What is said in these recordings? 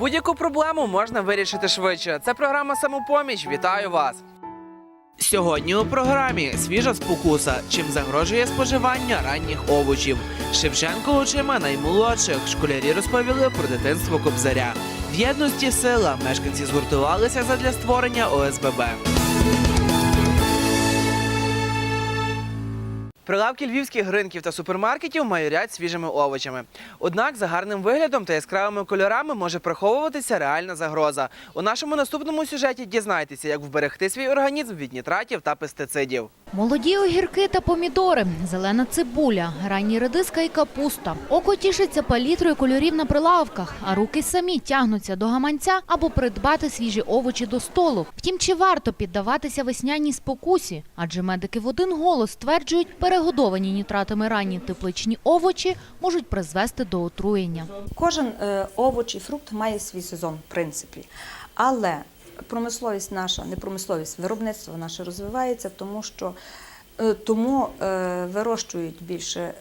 будь-яку проблему можна вирішити швидше. Це програма Самопоміч. Вітаю вас. Сьогодні у програмі свіжа спокуса, чим загрожує споживання ранніх овочів. Шевченко очима наймолодших школярі розповіли про дитинство Кобзаря. В єдності сила мешканці згуртувалися задля створення ОСББ. Прилавки львівських ринків та супермаркетів майорять свіжими овочами. Однак за гарним виглядом та яскравими кольорами може приховуватися реальна загроза. У нашому наступному сюжеті дізнайтеся, як вберегти свій організм від нітратів та пестицидів. Молоді огірки та помідори, зелена цибуля, ранні редиска і капуста. Око тішиться палітрою кольорів на прилавках, а руки самі тягнуться до гаманця або придбати свіжі овочі до столу. Втім, чи варто піддаватися весняній спокусі? Адже медики в один голос стверджують, перегодовані нітратами ранні тепличні овочі можуть призвести до отруєння. Кожен е, овоч і фрукт має свій сезон, в принципі. Але промисловість наша, не промисловість, виробництво наше розвивається, тому що е, тому е, вирощують більше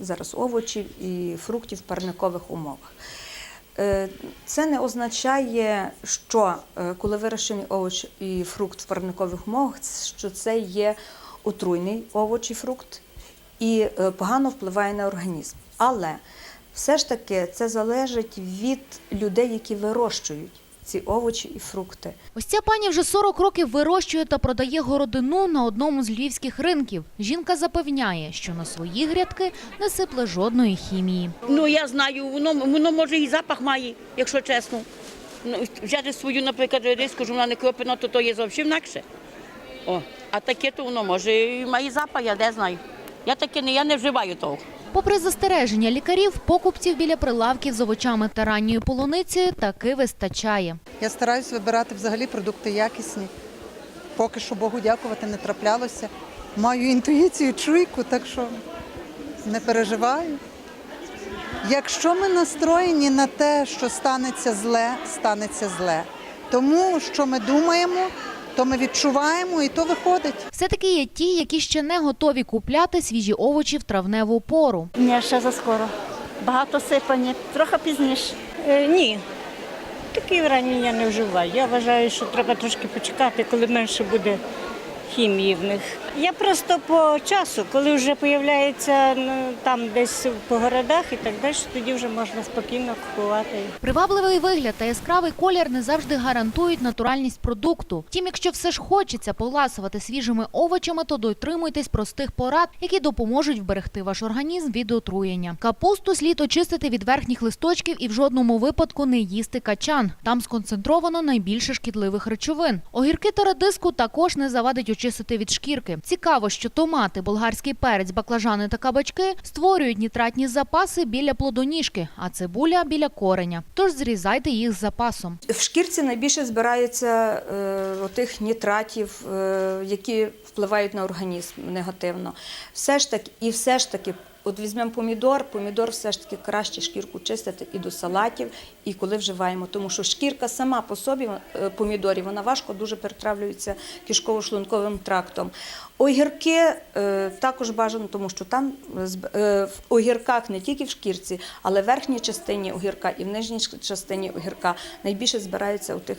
зараз овочів і фруктів в парникових умовах. Це не означає, що коли вирощений овоч і фрукт в парникових умовах, що це є отруйний овоч і фрукт і е, погано впливає на організм. Але все ж таки це залежить від людей, які вирощують ці овочі і фрукти. Ось ця пані вже 40 років вирощує та продає городину на одному з львівських ринків. Жінка запевняє, що на свої грядки не сипле жодної хімії. Ну я знаю, воно, воно може і запах має, якщо чесно. Ну, взяти свою, наприклад, риску, що вона не кропена, то то є зовсім інакше. О, а таке то воно може і має запах, я де знаю. Я таке не, я не вживаю того. Попри застереження лікарів, покупців біля прилавків з овочами та ранньою полуницею таки вистачає. Я стараюсь вибирати взагалі продукти якісні. Поки що Богу дякувати не траплялося. Маю інтуїцію, чуйку, так що не переживаю. Якщо ми настроєні на те, що станеться зле, станеться зле. Тому що ми думаємо, то ми відчуваємо і то виходить. Все-таки є ті, які ще не готові купляти свіжі овочі в травневу пору. Ні, ще заскоро. Багато сипані, трохи пізніше. Е, ні. Такі вранні я не вживаю. Я вважаю, що треба трошки почекати, коли менше буде хімії в них. Я просто по часу, коли вже з'являється ну, там десь по городах і так далі, тоді вже можна спокійно купувати. Привабливий вигляд та яскравий колір не завжди гарантують натуральність продукту. Втім, якщо все ж хочеться поласувати свіжими овочами, то дотримуйтесь простих порад, які допоможуть вберегти ваш організм від отруєння. Капусту слід очистити від верхніх листочків і в жодному випадку не їсти качан. Там сконцентровано найбільше шкідливих речовин. Огірки та редиску також не завадить очистити від шкірки. Цікаво, що томати, болгарський перець, баклажани та кабачки створюють нітратні запаси біля плодоніжки, а цибуля біля кореня. Тож зрізайте їх з запасом. В шкірці найбільше збирається е, тих нітратів, е, які впливають на організм негативно. Все ж таки, і все ж таки, от візьмемо помідор, помідор все ж таки краще шкірку чистити і до салатів, і коли вживаємо, тому що шкірка сама по собі е, помідорів, вона важко дуже перетравлюється кишково-шлунковим трактом. Огірки е, також бажано, тому що там е, в огірках не тільки в шкірці, але в верхній частині огірка і в нижній частині огірка найбільше збирається у тих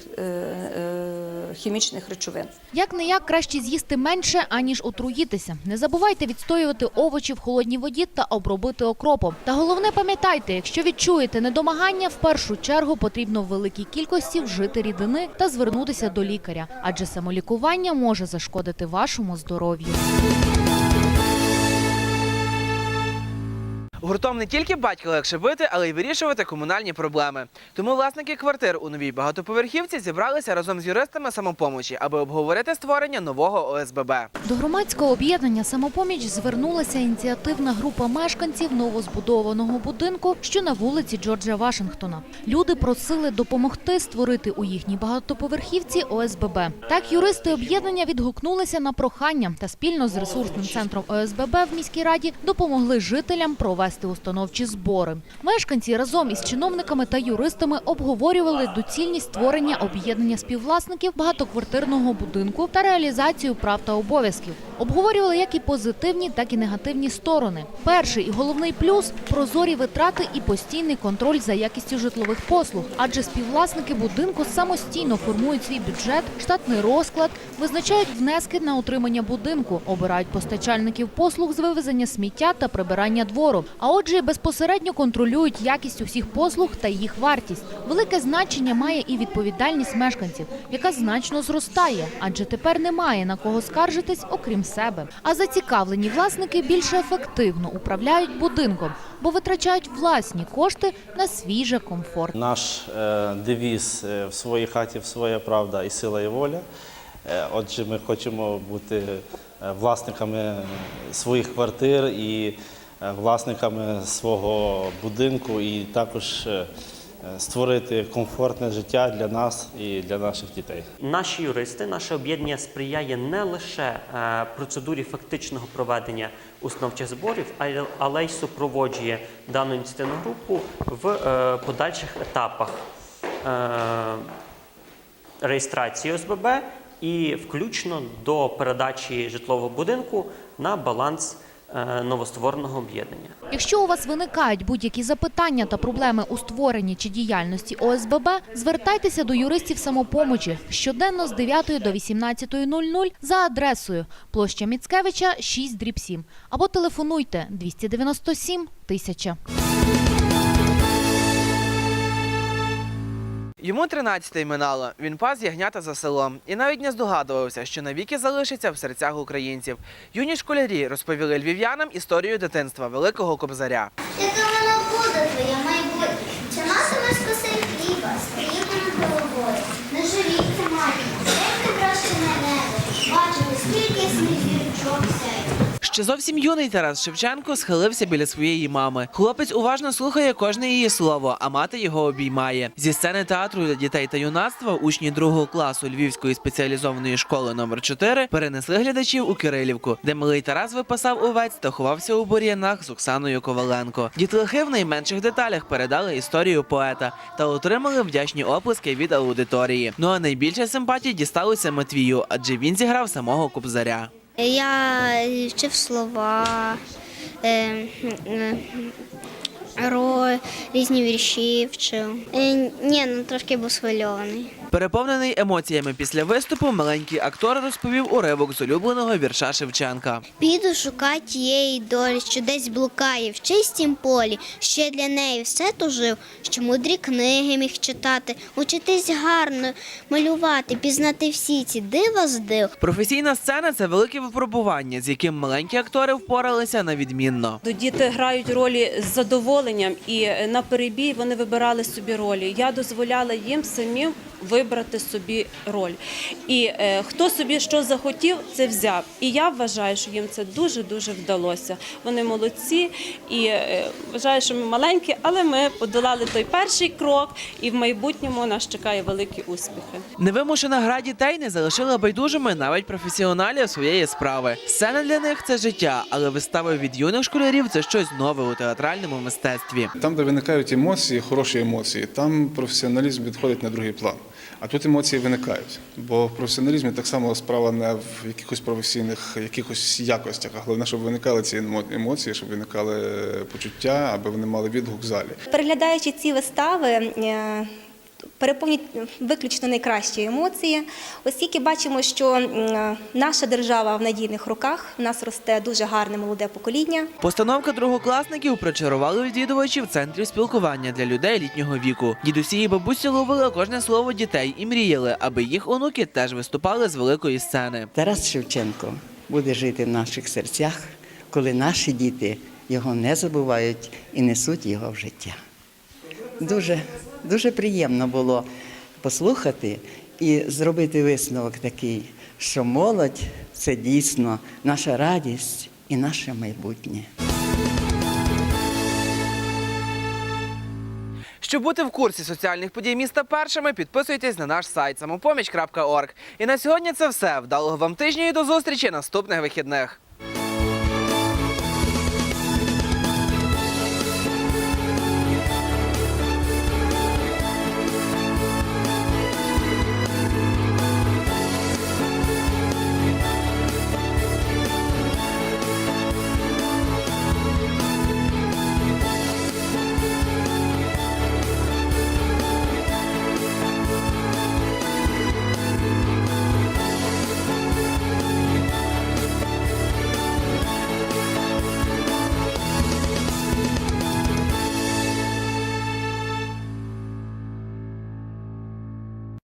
хімічних речовин. Як не як краще з'їсти менше, аніж отруїтися. Не забувайте відстоювати овочі в холодній воді та обробити окропом. Та головне пам'ятайте, якщо відчуєте недомагання, в першу чергу потрібно в великій кількості вжити рідини та звернутися до лікаря, адже самолікування може зашкодити вашому здоров'ю. Гуртом не тільки батька легше бити, але й вирішувати комунальні проблеми. Тому власники квартир у новій багатоповерхівці зібралися разом з юристами самопомочі, аби обговорити створення нового ОСББ. До громадського об'єднання «Самопоміч» звернулася ініціативна група мешканців новозбудованого будинку, що на вулиці Джорджа Вашингтона. Люди просили допомогти створити у їхній багатоповерхівці ОСББ. Так юристи об'єднання відгукнулися на прохання та спільно з ресурсним центром ОСББ в міській раді допомогли жителям провести провести установчі збори. Мешканці разом із чиновниками та юристами обговорювали доцільність створення об'єднання співвласників багатоквартирного будинку та реалізацію прав та обов'язків. Обговорювали як і позитивні, так і негативні сторони. Перший і головний плюс прозорі витрати і постійний контроль за якістю житлових послуг, адже співвласники будинку самостійно формують свій бюджет, штатний розклад, визначають внески на утримання будинку, обирають постачальників послуг з вивезення сміття та прибирання двору. А отже, безпосередньо контролюють якість усіх послуг та їх вартість. Велике значення має і відповідальність мешканців, яка значно зростає, адже тепер немає на кого скаржитись, окрім себе. А зацікавлені власники більше ефективно управляють будинком, бо витрачають власні кошти на свіже комфорт. Наш е, девіз е, в своїй хаті своя правда і сила і воля. Е, Отже, ми хочемо бути власниками своїх квартир і власниками свого будинку, і також е, створити комфортне життя для нас і для наших дітей. Наші юристи, наше об'єднання сприяє не лише е, процедурі фактичного проведення установчих зборів, але- й супроводжує дану ініціативну групу в е, подальших етапах е, реєстрації ОСББ і включно до передачі житлового будинку на баланс е, новоствореного об'єднання. Якщо у вас виникають будь-які запитання та проблеми у створенні чи діяльності ОСББ, звертайтеся до юристів самопомочі щоденно з 9 до 18.00 за адресою площа Міцкевича 6 дріб 7 або телефонуйте 297 1000. Йому 13 минало. Він пас ягнята за селом і навіть не здогадувався, що навіки залишиться в серцях українців. Юні школярі розповіли львів'янам історію дитинства великого кобзаря. Яка вона буде твоє Ще зовсім юний Тарас Шевченко схилився біля своєї мами. Хлопець уважно слухає кожне її слово, а мати його обіймає. Зі сцени театру для дітей та юнацтва учні другого класу Львівської спеціалізованої школи номер 4 перенесли глядачів у Кирилівку, де малий Тарас випасав овець та ховався у бур'янах з Оксаною Коваленко. Дітлахи в найменших деталях передали історію поета та отримали вдячні оплески від аудиторії. Ну а найбільше симпатій дісталося Матвію, адже він зіграв самого кобзаря. Я вчив слова, е, ро, різні вірші вчив. Е, ні, ну трошки був схвильований. Переповнений емоціями після виступу, маленький актор розповів уривок з улюбленого вірша Шевченка. Піду шукати тієї долі, що десь блукає в чистім полі, що я для неї все тужив, що мудрі книги міг читати, учитись гарно, малювати, пізнати всі ці дива з див. Професійна сцена це велике випробування, з яким маленькі актори впоралися на відмінно. Діти грають ролі з задоволенням і е, на перебій вони вибирали собі ролі. Я дозволяла їм самим вибрати собі роль. І е, хто собі що захотів, це взяв. І я вважаю, що їм це дуже дуже вдалося. Вони молодці і е, вважаю, що ми маленькі, але ми подолали той перший крок, і в майбутньому нас чекає великі успіхи. Невимушена гра дітей не залишила байдужими навіть професіоналів своєї справи. Сцена для них це життя, але вистави від юних школярів це щось нове у театральному мистецтві. Там, де виникають емоції, хороші емоції, там професіоналізм відходить на другий план. А тут емоції виникають. Бо в професіоналізмі так само справа не в якихось професійних якихось якостях, а головне, щоб виникали ці емо- емоції, щоб виникали почуття, аби вони мали відгук в залі. Переглядаючи ці вистави, е, переповнюють виключно найкращі емоції, оскільки бачимо, що наша держава в надійних руках, в нас росте дуже гарне молоде покоління. Постановка другокласників причарували відвідувачів центрів спілкування для людей літнього віку. Дідусі і бабусі ловили кожне слово дітей і мріяли, аби їх онуки теж виступали з великої сцени. Тарас Шевченко буде жити в наших серцях, коли наші діти його не забувають і несуть його в життя. Дуже, дуже приємно було послухати і зробити висновок такий, що молодь це дійсно наша радість і наше майбутнє. Щоб бути в курсі соціальних подій міста першими, підписуйтесь на наш сайт самопоміч.орг. І на сьогодні це все. Вдалого вам тижня і до зустрічі наступних вихідних.